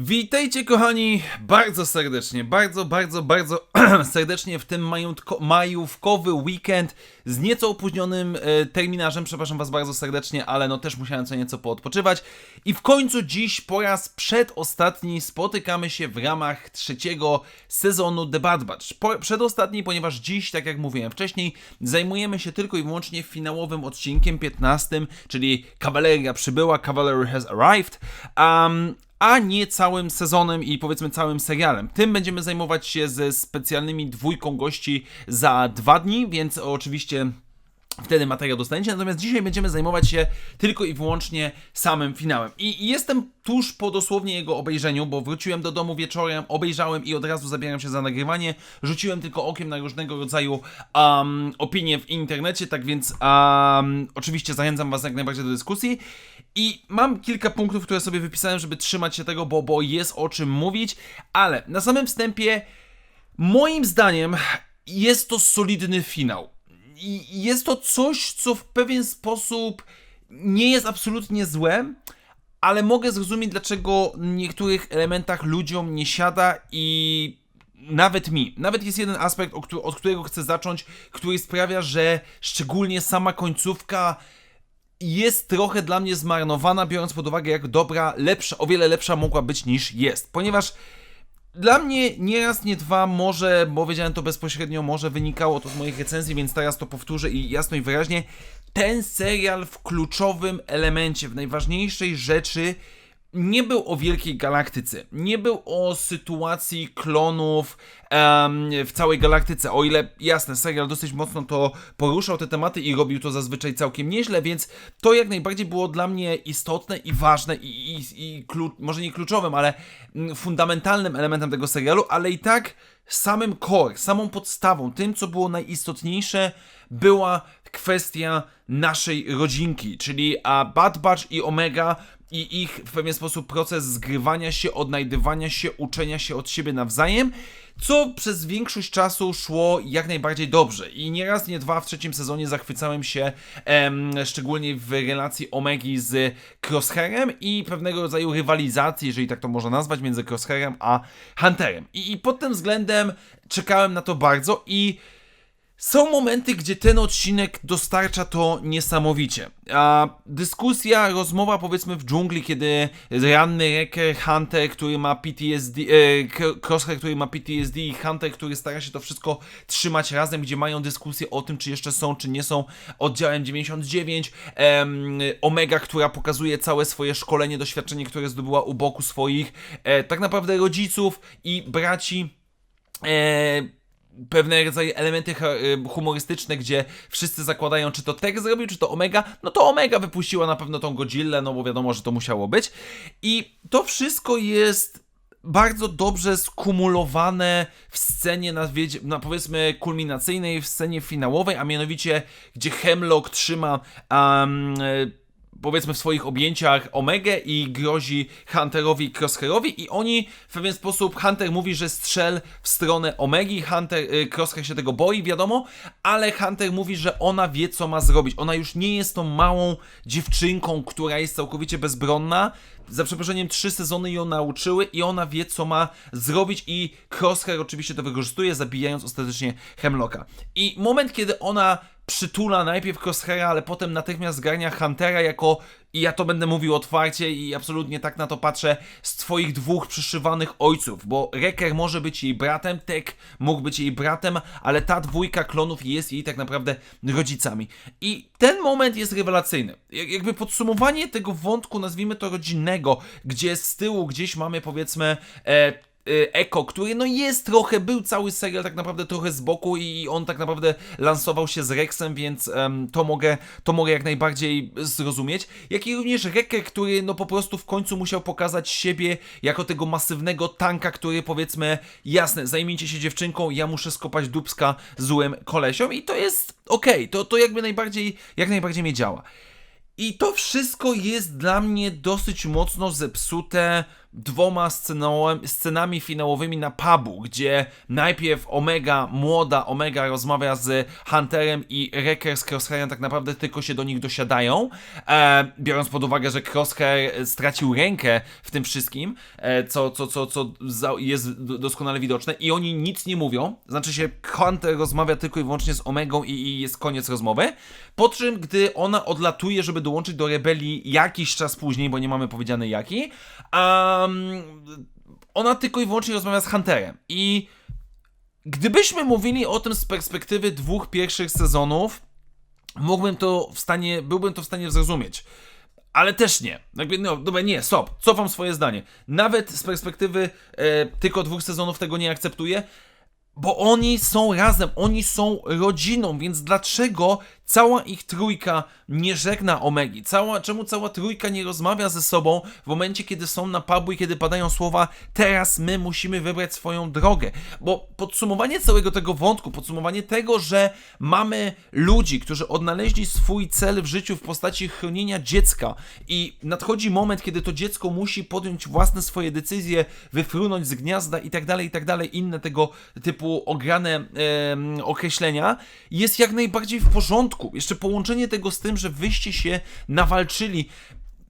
Witajcie kochani bardzo serdecznie, bardzo, bardzo, bardzo serdecznie w tym majutko, majówkowy weekend z nieco opóźnionym e, terminarzem, przepraszam was bardzo serdecznie, ale no też musiałem co nieco poodpoczywać. I w końcu dziś po raz przedostatni spotykamy się w ramach trzeciego sezonu The Bad Batch. Po, przedostatni, ponieważ dziś, tak jak mówiłem wcześniej, zajmujemy się tylko i wyłącznie finałowym odcinkiem 15, czyli Kawaleria przybyła, Cavalry has arrived, um, a nie całym sezonem i powiedzmy całym serialem. Tym będziemy zajmować się ze specjalnymi dwójką gości za dwa dni, więc oczywiście wtedy materiał dostaniecie, natomiast dzisiaj będziemy zajmować się tylko i wyłącznie samym finałem. I jestem tuż po dosłownie jego obejrzeniu, bo wróciłem do domu wieczorem, obejrzałem i od razu zabieram się za nagrywanie. Rzuciłem tylko okiem na różnego rodzaju um, opinie w internecie, tak więc um, oczywiście zachęcam Was jak najbardziej do dyskusji. I mam kilka punktów, które sobie wypisałem, żeby trzymać się tego, bo, bo jest o czym mówić, ale na samym wstępie Moim zdaniem jest to solidny finał. Jest to coś, co w pewien sposób nie jest absolutnie złe, ale mogę zrozumieć, dlaczego w niektórych elementach ludziom nie siada i nawet mi. Nawet jest jeden aspekt, od którego chcę zacząć, który sprawia, że szczególnie sama końcówka jest trochę dla mnie zmarnowana, biorąc pod uwagę, jak dobra, lepsza, o wiele lepsza mogła być niż jest. Ponieważ dla mnie nie raz, nie dwa, może, bo wiedziałem to bezpośrednio, może wynikało to z moich recenzji, więc teraz to powtórzę i jasno i wyraźnie. Ten serial w kluczowym elemencie, w najważniejszej rzeczy, nie był o wielkiej galaktyce. Nie był o sytuacji klonów w całej galaktyce. O ile jasne, serial dosyć mocno to poruszał te tematy i robił to zazwyczaj całkiem nieźle, więc to jak najbardziej było dla mnie istotne i ważne i, i, i może nie kluczowym, ale mm, fundamentalnym elementem tego serialu, ale i tak samym core, samą podstawą, tym co było najistotniejsze, była kwestia naszej rodzinki, czyli Bad Batch i Omega i ich w pewien sposób proces zgrywania się, odnajdywania się, uczenia się od siebie nawzajem, co przez większość czasu szło jak najbardziej dobrze. I nie raz, nie dwa w trzecim sezonie zachwycałem się, em, szczególnie w relacji Omegi z Crosshairem i pewnego rodzaju rywalizacji, jeżeli tak to można nazwać, między Crosshairem a Hunterem. I, I pod tym względem czekałem na to bardzo i są momenty, gdzie ten odcinek dostarcza to niesamowicie. A dyskusja, rozmowa powiedzmy w dżungli, kiedy ranny Wrecker, Hunter, który ma PTSD, e, Crosshair, który ma PTSD i Hunter, który stara się to wszystko trzymać razem, gdzie mają dyskusję o tym, czy jeszcze są, czy nie są oddziałem 99, em, Omega, która pokazuje całe swoje szkolenie, doświadczenie, które zdobyła u boku swoich e, tak naprawdę rodziców i braci. E, pewne rodzaje elementy y, humorystyczne, gdzie wszyscy zakładają, czy to Tek zrobił, czy to Omega, no to Omega wypuściła na pewno tą Godzillę, no bo wiadomo, że to musiało być. I to wszystko jest bardzo dobrze skumulowane w scenie, na, na powiedzmy kulminacyjnej, w scenie finałowej, a mianowicie, gdzie Hemlock trzyma um, powiedzmy w swoich objęciach Omegę i grozi Hunterowi i Crosshairowi i oni w pewien sposób, Hunter mówi, że strzel w stronę Omegi, Hunter, y, Crosshair się tego boi, wiadomo, ale Hunter mówi, że ona wie co ma zrobić. Ona już nie jest tą małą dziewczynką, która jest całkowicie bezbronna. Za przeproszeniem, trzy sezony ją nauczyły i ona wie, co ma zrobić i Crosshair oczywiście to wykorzystuje, zabijając ostatecznie Hemlocka. I moment, kiedy ona przytula najpierw Crosshaira, ale potem natychmiast zgarnia Huntera jako, i ja to będę mówił otwarcie i absolutnie tak na to patrzę, z twoich dwóch przyszywanych ojców, bo Wrecker może być jej bratem, Tek mógł być jej bratem, ale ta dwójka klonów jest jej tak naprawdę rodzicami. I ten moment jest rewelacyjny. Jak- Jakby podsumowanie tego wątku, nazwijmy to rodzinnego, gdzie z tyłu gdzieś mamy powiedzmy e, Eko, który no jest trochę, był cały serial tak naprawdę trochę z boku i on tak naprawdę lansował się z Rexem, więc em, to, mogę, to mogę jak najbardziej zrozumieć. Jak i również Reker, który no po prostu w końcu musiał pokazać siebie jako tego masywnego tanka, który powiedzmy, jasne, zajmijcie się dziewczynką, ja muszę skopać dubska złym kolesiom i to jest okej, to, to jakby najbardziej, jak najbardziej mnie działa. I to wszystko jest dla mnie dosyć mocno zepsute dwoma scenami finałowymi na pubu, gdzie najpierw Omega, młoda Omega rozmawia z Hunterem i Wrecker z Crosshairem tak naprawdę tylko się do nich dosiadają, e, biorąc pod uwagę, że Crosshair stracił rękę w tym wszystkim, e, co, co, co, co jest doskonale widoczne i oni nic nie mówią, znaczy się Hunter rozmawia tylko i wyłącznie z Omegą i, i jest koniec rozmowy, po czym gdy ona odlatuje, żeby dołączyć do rebelii jakiś czas później, bo nie mamy powiedziane jaki, um, ona tylko i wyłącznie rozmawia z Hunterem i gdybyśmy mówili o tym z perspektywy dwóch pierwszych sezonów, mógłbym to w stanie, byłbym to w stanie zrozumieć. Ale też nie. No, dobra, nie, stop, cofam swoje zdanie. Nawet z perspektywy e, tylko dwóch sezonów tego nie akceptuję, bo oni są razem, oni są rodziną, więc dlaczego cała ich trójka nie żegna Omegi? Cała, czemu cała trójka nie rozmawia ze sobą w momencie, kiedy są na pubu i kiedy padają słowa teraz my musimy wybrać swoją drogę? Bo podsumowanie całego tego wątku, podsumowanie tego, że mamy ludzi, którzy odnaleźli swój cel w życiu w postaci chronienia dziecka i nadchodzi moment, kiedy to dziecko musi podjąć własne swoje decyzje, wyfrunąć z gniazda i tak dalej, i tak dalej, inne tego typu ograne em, określenia, jest jak najbardziej w porządku. Jeszcze połączenie tego z tym, że wyście się nawalczyli.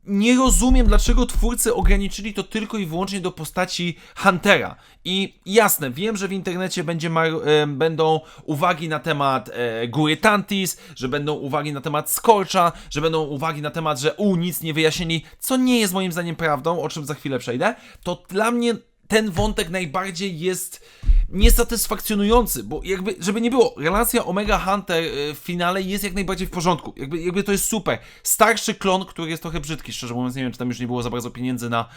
Nie rozumiem, dlaczego twórcy ograniczyli to tylko i wyłącznie do postaci Huntera. I jasne, wiem, że w internecie będzie e, będą uwagi na temat e, góry Tantis, że będą uwagi na temat Scorcha, że będą uwagi na temat, że u, nic nie wyjaśnili, co nie jest moim zdaniem prawdą, o czym za chwilę przejdę. To dla mnie ten wątek najbardziej jest niesatysfakcjonujący, bo jakby, żeby nie było, relacja Omega Hunter w finale jest jak najbardziej w porządku. Jakby, jakby to jest super. Starszy klon, który jest trochę brzydki, szczerze mówiąc, nie wiem, czy tam już nie było za bardzo pieniędzy na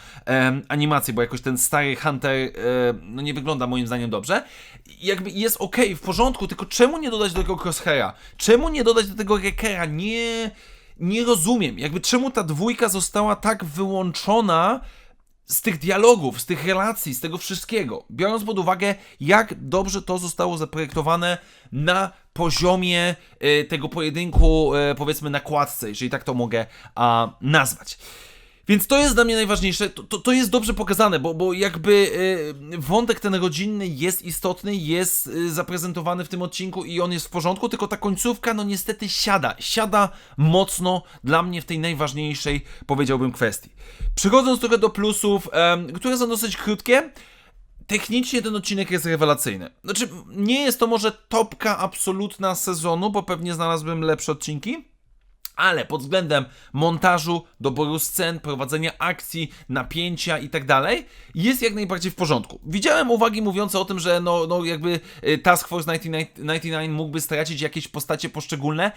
animację, bo jakoś ten stary Hunter e, no nie wygląda moim zdaniem dobrze. Jakby jest okej, w porządku, tylko czemu nie dodać do tego Crosshaira? Czemu nie dodać do tego Wreckera? Nie, nie rozumiem. Jakby czemu ta dwójka została tak wyłączona z tych dialogów, z tych relacji, z tego wszystkiego, biorąc pod uwagę, jak dobrze to zostało zaprojektowane na poziomie e, tego pojedynku, e, powiedzmy, na kładce, jeżeli tak to mogę a, nazwać. Więc to jest dla mnie najważniejsze, to, to, to jest dobrze pokazane, bo, bo jakby e, wątek ten rodzinny jest istotny, jest e, zaprezentowany w tym odcinku i on jest w porządku, tylko ta końcówka no niestety siada, siada mocno dla mnie w tej najważniejszej, powiedziałbym, kwestii. Przechodząc trochę do plusów, em, które są dosyć krótkie, Technicznie ten odcinek jest rewelacyjny. Znaczy, nie jest to może topka absolutna sezonu, bo pewnie znalazłbym lepsze odcinki, ale pod względem montażu, doboru scen, prowadzenia akcji, napięcia i tak dalej, jest jak najbardziej w porządku. Widziałem uwagi mówiące o tym, że no, no jakby y, Task Force 99 mógłby stracić jakieś postacie poszczególne.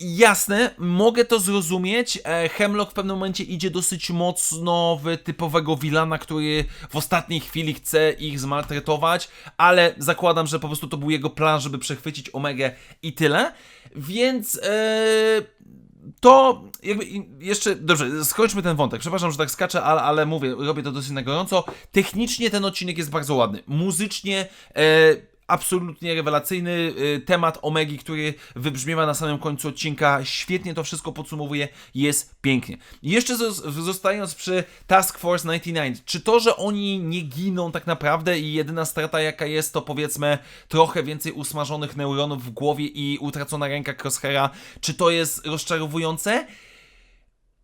Jasne, mogę to zrozumieć. E, Hemlock w pewnym momencie idzie dosyć mocno w typowego wilana, który w ostatniej chwili chce ich zmaltretować, ale zakładam, że po prostu to był jego plan, żeby przechwycić Omegę i tyle. Więc e, to jakby jeszcze, dobrze, skończmy ten wątek. Przepraszam, że tak skaczę, ale, ale mówię, robię to dosyć na gorąco. Technicznie ten odcinek jest bardzo ładny. Muzycznie e, absolutnie rewelacyjny e, temat Omegi, który wybrzmiewa na samym końcu odcinka. Świetnie to wszystko podsumowuje, jest pięknie. Jeszcze zos- zostając przy Task Force 99, czy to, że oni nie giną tak naprawdę i jedyna strata jaka jest, to powiedzmy trochę więcej usmażonych neuronów w głowie i utracona ręka Crosshaira, czy to jest rozczarowujące?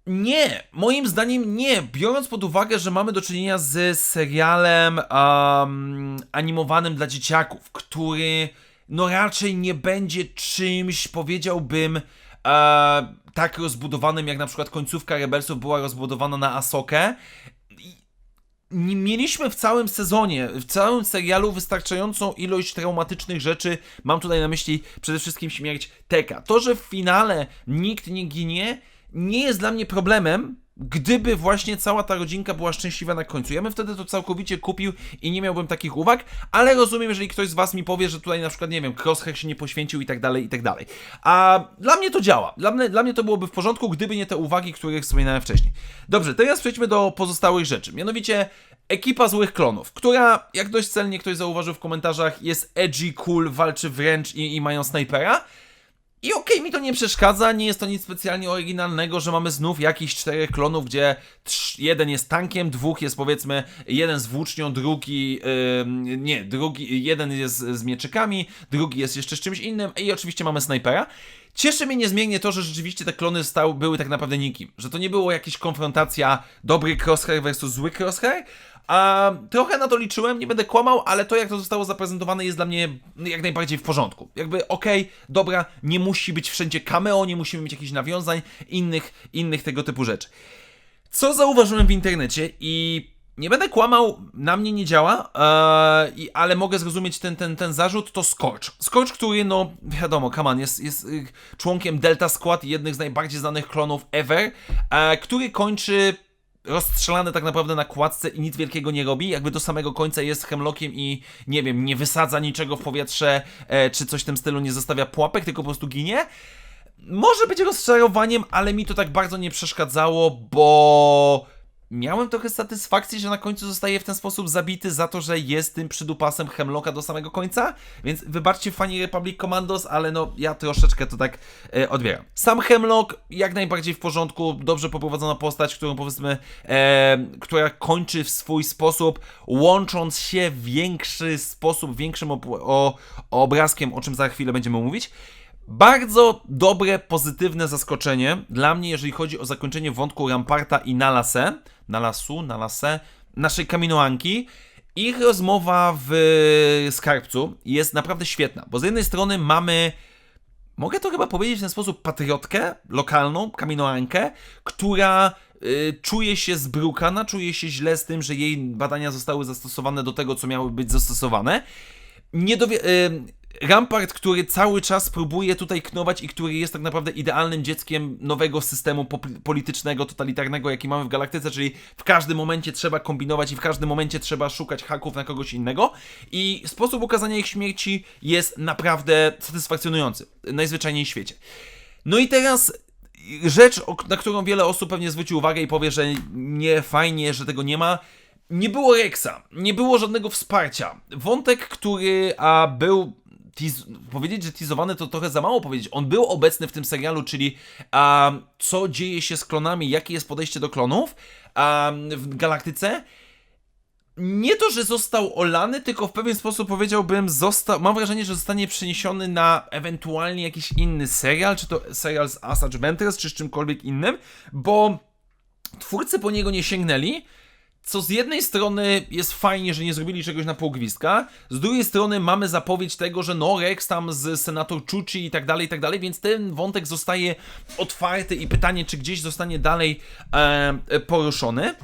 Nie, moim zdaniem nie. Biorąc pod uwagę, że mamy do czynienia z serialem um, animowanym dla dzieciaków, który no raczej nie będzie czymś, powiedziałbym, e, tak rozbudowanym, jak na przykład końcówka Rebelsów była rozbudowana na Asokę. Mieliśmy w całym sezonie, w całym serialu wystarczającą ilość traumatycznych rzeczy. Mam tutaj na myśli przede wszystkim śmierć Teka. To, że w finale nikt nie ginie, nie jest dla mnie problemem, gdyby właśnie cała ta rodzinka była szczęśliwa na końcu. Ja bym wtedy to całkowicie kupił i nie miałbym takich uwag, ale rozumiem, jeżeli ktoś z Was mi powie, że tutaj na przykład, nie wiem, Crosshair się nie poświęcił i tak dalej, i tak dalej. A dla mnie to działa. Dla mnie, dla mnie to byłoby w porządku, gdyby nie te uwagi, których wspominałem wcześniej. Dobrze, teraz przejdźmy do pozostałych rzeczy. Mianowicie ekipa złych klonów, która, jak dość celnie ktoś zauważył w komentarzach, jest edgy, cool, walczy wręcz i, i mają snajpera. I okej, mi to nie przeszkadza, nie jest to nic specjalnie oryginalnego, że mamy znów jakichś czterech klonów, gdzie jeden jest tankiem, dwóch jest powiedzmy, jeden z włócznią, drugi, ym, nie, drugi, jeden jest z mieczykami, drugi jest jeszcze z czymś innym i oczywiście mamy snajpera. Cieszy mnie niezmiennie to, że rzeczywiście te klony stał, były tak naprawdę nikim. Że to nie było jakaś konfrontacja dobry crosshair versus zły crosshair. A trochę na to liczyłem, nie będę kłamał, ale to jak to zostało zaprezentowane jest dla mnie jak najbardziej w porządku. Jakby okej, dobra, nie musi być wszędzie cameo, nie musimy mieć jakichś nawiązań, innych, innych tego typu rzeczy. Co zauważyłem w internecie i nie będę kłamał, na mnie nie działa, i, ale mogę zrozumieć ten, ten, ten zarzut, to Scorch. Scorch, który, no wiadomo, on, jest, jest y, członkiem Delta Squad jednych z najbardziej znanych klonów ever, e, który kończy rozstrzelany tak naprawdę na kładce i nic wielkiego nie robi, jakby do samego końca jest hemlockiem i nie wiem, nie wysadza niczego w powietrze, e, czy coś w tym stylu, nie zostawia pułapek, tylko po prostu ginie. Może być rozczarowaniem, ale mi to tak bardzo nie przeszkadzało, bo miałem trochę satysfakcji, że na końcu zostaje w ten sposób zabity za to, że jest tym przydupasem Hemlocka do samego końca. Więc wybaczcie fani Republic Commandos, ale no ja troszeczkę to tak e, odbieram. Sam Hemlock jak najbardziej w porządku, dobrze poprowadzona postać, którą powiedzmy, e, która kończy w swój sposób, łącząc się w większy sposób, większym o, obrazkiem, o czym za chwilę będziemy mówić. Bardzo dobre, pozytywne zaskoczenie dla mnie, jeżeli chodzi o zakończenie wątku Ramparta i Nalase, Nalasu, Nalase, naszej kaminoanki. Ich rozmowa w skarbcu jest naprawdę świetna, bo z jednej strony mamy mogę to chyba powiedzieć w ten sposób, patriotkę lokalną, kaminoankę, która y, czuje się zbrukana, czuje się źle z tym, że jej badania zostały zastosowane do tego, co miały być zastosowane. Nie dowie- y, Rampart, który cały czas próbuje tutaj knować i który jest tak naprawdę idealnym dzieckiem nowego systemu politycznego, totalitarnego, jaki mamy w galaktyce, czyli w każdym momencie trzeba kombinować i w każdym momencie trzeba szukać haków na kogoś innego. I sposób ukazania ich śmierci jest naprawdę satysfakcjonujący, najzwyczajniej w świecie. No i teraz rzecz, na którą wiele osób pewnie zwróci uwagę i powie, że nie fajnie, że tego nie ma. Nie było Rexa, nie było żadnego wsparcia. Wątek, który a, był teas- powiedzieć, że teasowany to trochę za mało powiedzieć. On był obecny w tym serialu, czyli a, co dzieje się z klonami, jakie jest podejście do klonów a, w galaktyce. Nie to, że został olany, tylko w pewien sposób powiedziałbym, został. Mam wrażenie, że zostanie przeniesiony na ewentualnie jakiś inny serial, czy to serial z Asajj Ventress, czy z czymkolwiek innym, bo twórcy po niego nie sięgnęli. Co z jednej strony jest fajnie, że nie zrobili czegoś na pół gwizdka, z drugiej strony mamy zapowiedź tego, że no Rex tam z senator Chuchi i tak dalej, i tak dalej, więc ten wątek zostaje otwarty i pytanie, czy gdzieś zostanie dalej e, poruszony.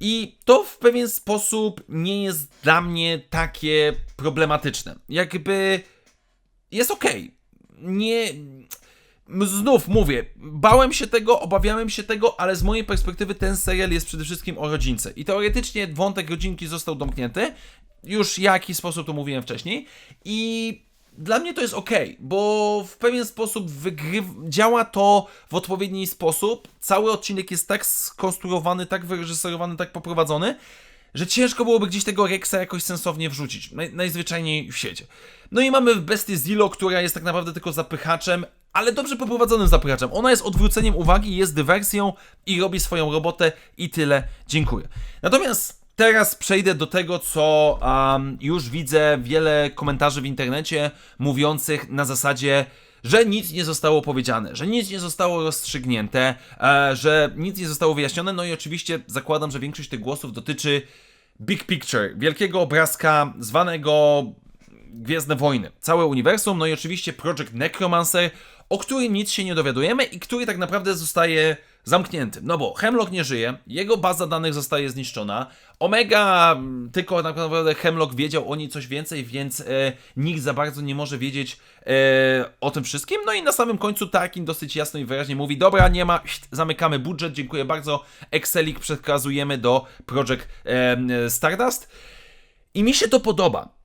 I to w pewien sposób nie jest dla mnie takie problematyczne. Jakby jest okej. Nie. Znów mówię, bałem się tego, obawiałem się tego, ale z mojej perspektywy ten serial jest przede wszystkim o rodzince. I teoretycznie wątek rodzinki został domknięty. Już w jaki sposób to mówiłem wcześniej. I dla mnie to jest ok, bo w pewien sposób działa to w odpowiedni sposób. Cały odcinek jest tak skonstruowany, tak wyreżyserowany, tak poprowadzony, że ciężko byłoby gdzieś tego Rexa jakoś sensownie wrzucić. Naj, najzwyczajniej w świecie. No i mamy bestię Zillo, która jest tak naprawdę tylko zapychaczem, ale dobrze poprowadzonym zapychaczem. Ona jest odwróceniem uwagi, jest dywersją i robi swoją robotę i tyle. Dziękuję. Natomiast teraz przejdę do tego, co um, już widzę wiele komentarzy w internecie mówiących na zasadzie że nic nie zostało powiedziane, że nic nie zostało rozstrzygnięte, e, że nic nie zostało wyjaśnione. No i oczywiście zakładam, że większość tych głosów dotyczy big picture, wielkiego obrazka zwanego Gwiezdne Wojny, całe uniwersum, no i oczywiście Project Necromancer, o którym nic się nie dowiadujemy i który tak naprawdę zostaje zamknięty. No bo Hemlock nie żyje, jego baza danych zostaje zniszczona, Omega, mm, tylko tak naprawdę Hemlock wiedział o niej coś więcej, więc e, nikt za bardzo nie może wiedzieć e, o tym wszystkim. No i na samym końcu Tarkin dosyć jasno i wyraźnie mówi, dobra, nie ma, zamykamy budżet, dziękuję bardzo, Excelik przekazujemy do Project e, Stardust. I mi się to podoba.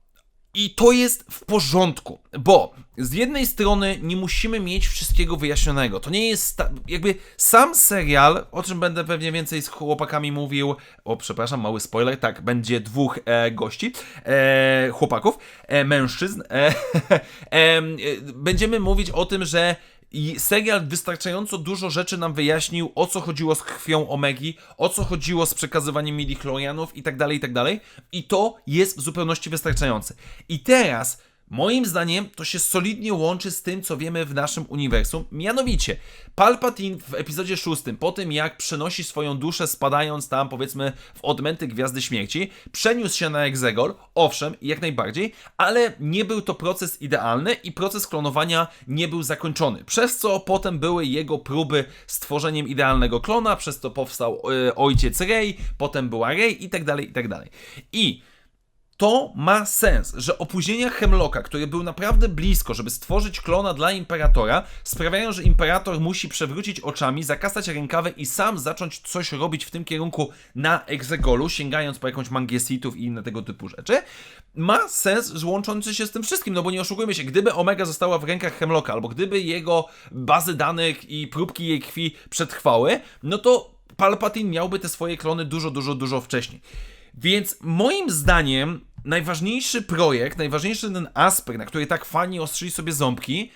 I to jest w porządku, bo z jednej strony nie musimy mieć wszystkiego wyjaśnionego. To nie jest jakby sam serial, o czym będę pewnie więcej z chłopakami mówił. O, przepraszam, mały spoiler. Tak, będzie dwóch e, gości, e, chłopaków, e, mężczyzn. E, e, e, będziemy mówić o tym, że I serial wystarczająco dużo rzeczy nam wyjaśnił, o co chodziło z krwią Omegi, o co chodziło z przekazywaniem midichlorianów i tak dalej, i tak dalej. I to jest w zupełności wystarczające. I teraz, moim zdaniem, to się solidnie łączy z tym, co wiemy w naszym uniwersum. Mianowicie, Palpatine w epizodzie szóstym, po tym jak przenosi swoją duszę spadając tam, powiedzmy, w odmęty Gwiazdy Śmierci, przeniósł się na Exegol, owszem, jak najbardziej, ale nie był to proces idealny i proces klonowania nie był zakończony, przez co potem były jego próby stworzeniem idealnego klona, przez to powstał e, ojciec Rey, potem była Rey i tak dalej, i tak dalej. I to ma sens, że opóźnienia Hemlocka, który był naprawdę blisko, żeby stworzyć klona dla Imperatora, sprawiają, że Imperator musi przewrócić oczami, zakasać rękawę i sam zacząć coś robić w tym kierunku na Exegolu, sięgając po jakąś mangiesitów i inne tego typu rzeczy. Ma sens łączący się z tym wszystkim, no bo nie oszukujmy się, gdyby Omega została w rękach Hemlocka, albo gdyby jego bazy danych i próbki jej krwi przetrwały, no to Palpatine miałby te swoje klony dużo, dużo, dużo wcześniej. Więc moim zdaniem najważniejszy projekt, najważniejszy ten aspekt, na który tak fani ostrzyli sobie ząbki,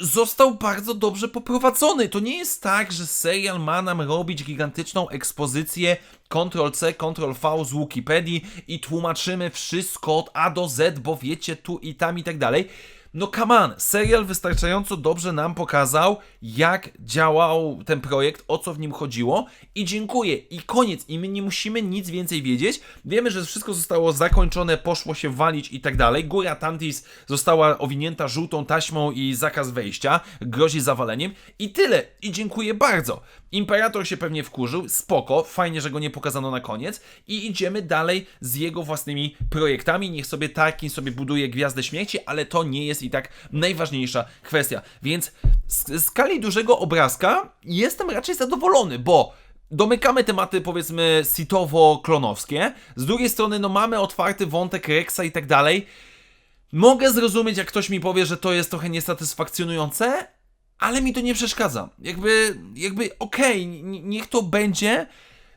został bardzo dobrze poprowadzony. To nie jest tak, że serial ma nam robić gigantyczną ekspozycję Ctrl-C, Ctrl-V z Wikipedii i tłumaczymy wszystko od A do Z, bo wiecie tu i tam i tak dalej. No come on, serial wystarczająco dobrze nam pokazał, jak działał ten projekt, o co w nim chodziło i dziękuję. I koniec. I my nie musimy nic więcej wiedzieć. Wiemy, że wszystko zostało zakończone, poszło się walić i tak dalej. Góra Tantis została owinięta żółtą taśmą i zakaz wejścia, grozi zawaleniem i tyle. I dziękuję bardzo. Imperator się pewnie wkurzył, spoko, fajnie, że go nie pokazano na koniec i idziemy dalej z jego własnymi projektami. Niech sobie Tarkin sobie buduje Gwiazdę Śmierci, ale to nie jest i tak najważniejsza kwestia. Więc z skali dużego obrazka jestem raczej zadowolony, bo domykamy tematy powiedzmy sitowo-klonowskie, z drugiej strony no mamy otwarty wątek Rexa i tak dalej. Mogę zrozumieć, jak ktoś mi powie, że to jest trochę niesatysfakcjonujące, ale mi to nie przeszkadza. Jakby, jakby okej, n- niech to będzie.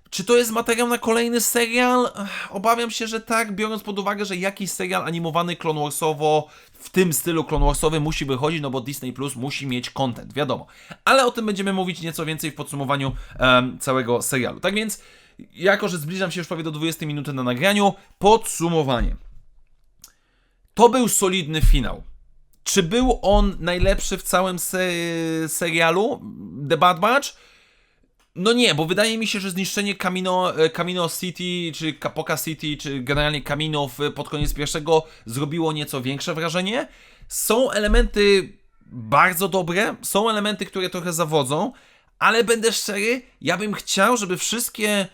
Czy to jest materiał na kolejny serial? Obawiam się, że tak, biorąc pod uwagę, że jakiś serial animowany Clone Warsowo w tym stylu Clone Warsowy musi wychodzić, no bo Disney Plus musi mieć content, wiadomo. Ale o tym będziemy mówić nieco więcej w podsumowaniu em, całego serialu. Tak więc, jako że zbliżam się już prawie do 20 minuty na nagraniu, podsumowanie. To był solidny finał. Czy był on najlepszy w całym se serialu The Bad Batch? No nie, bo wydaje mi się, że zniszczenie Camino, e, Camino City, czy Capoca City, czy generalnie Camino w, pod koniec pierwszego zrobiło nieco większe wrażenie. Są elementy bardzo dobre, są elementy, które trochę zawodzą, ale będę szczery, ja bym chciał, żeby wszystkie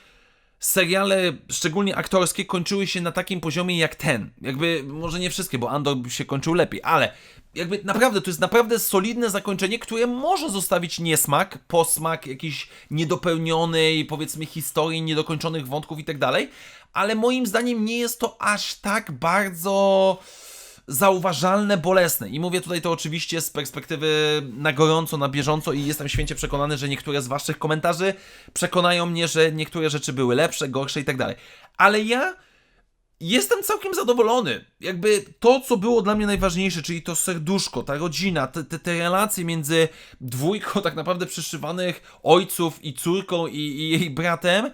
seriale, szczególnie aktorskie, kończyły się na takim poziomie jak ten. Jakby, może nie wszystkie, bo Andor się kończył lepiej, ale jakby naprawdę, to jest naprawdę solidne zakończenie, które może zostawić niesmak, posmak jakiejś niedopełnionej, powiedzmy, historii, niedokończonych wątków i tak dalej, ale moim zdaniem nie jest to aż tak bardzo zauważalne, bolesne. I mówię tutaj to oczywiście z perspektywy na gorąco, na bieżąco i jestem święcie przekonany, że niektóre z waszych komentarzy przekonają mnie, że niektóre rzeczy były lepsze, gorsze i tak dalej. Ale ja jestem całkiem zadowolony. Jakby to, co było dla mnie najważniejsze, czyli to serduszko, ta rodzina, te, te, te relacje między dwójką tak naprawdę przyszywanych ojców i córką i, i jej bratem,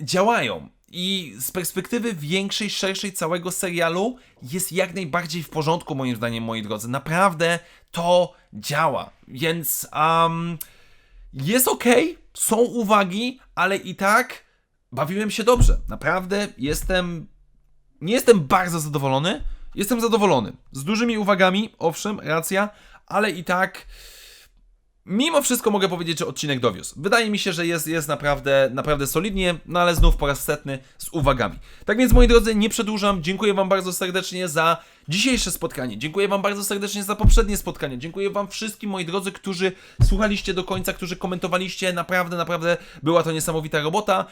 działają. I z perspektywy większej, szerszej całego serialu jest jak najbardziej w porządku, moim zdaniem, moi drodzy. Naprawdę to działa. Więc um, jest ok, są uwagi, ale i tak bawiłem się dobrze. Naprawdę jestem. Nie jestem bardzo zadowolony. Jestem zadowolony. Z dużymi uwagami, owszem, racja, ale i tak. Mimo wszystko mogę powiedzieć, że odcinek dowiózł. Wydaje mi się, że jest, jest naprawdę, naprawdę solidnie, no ale znów po raz setny z uwagami. Tak więc, moi drodzy, nie przedłużam. Dziękuję Wam bardzo serdecznie za dzisiejsze spotkanie. Dziękuję Wam bardzo serdecznie za poprzednie spotkanie. Dziękuję Wam wszystkim, moi drodzy, którzy słuchaliście do końca, którzy komentowaliście. Naprawdę, naprawdę była to niesamowita robota.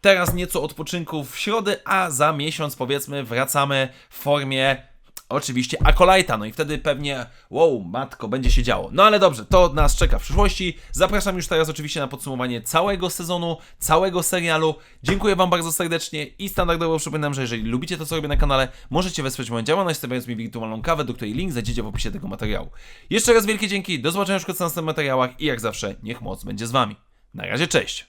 Teraz nieco odpoczynku w środę, a za miesiąc, powiedzmy, wracamy w formie oczywiście Akolajta, no i wtedy pewnie, wow, matko, będzie się działo. No ale dobrze, to nas czeka w przyszłości. Zapraszam już teraz oczywiście na podsumowanie całego sezonu, całego serialu. Dziękuję Wam bardzo serdecznie i standardowo przypominam, że jeżeli lubicie to, co robię na kanale, możecie wesprzeć moją działalność, stawiając mi wirtualną kawę, do której link znajdziecie w opisie tego materiału. Jeszcze raz wielkie dzięki, do zobaczenia już w następnych materiałach i jak zawsze, niech moc będzie z Wami. Na razie, cześć!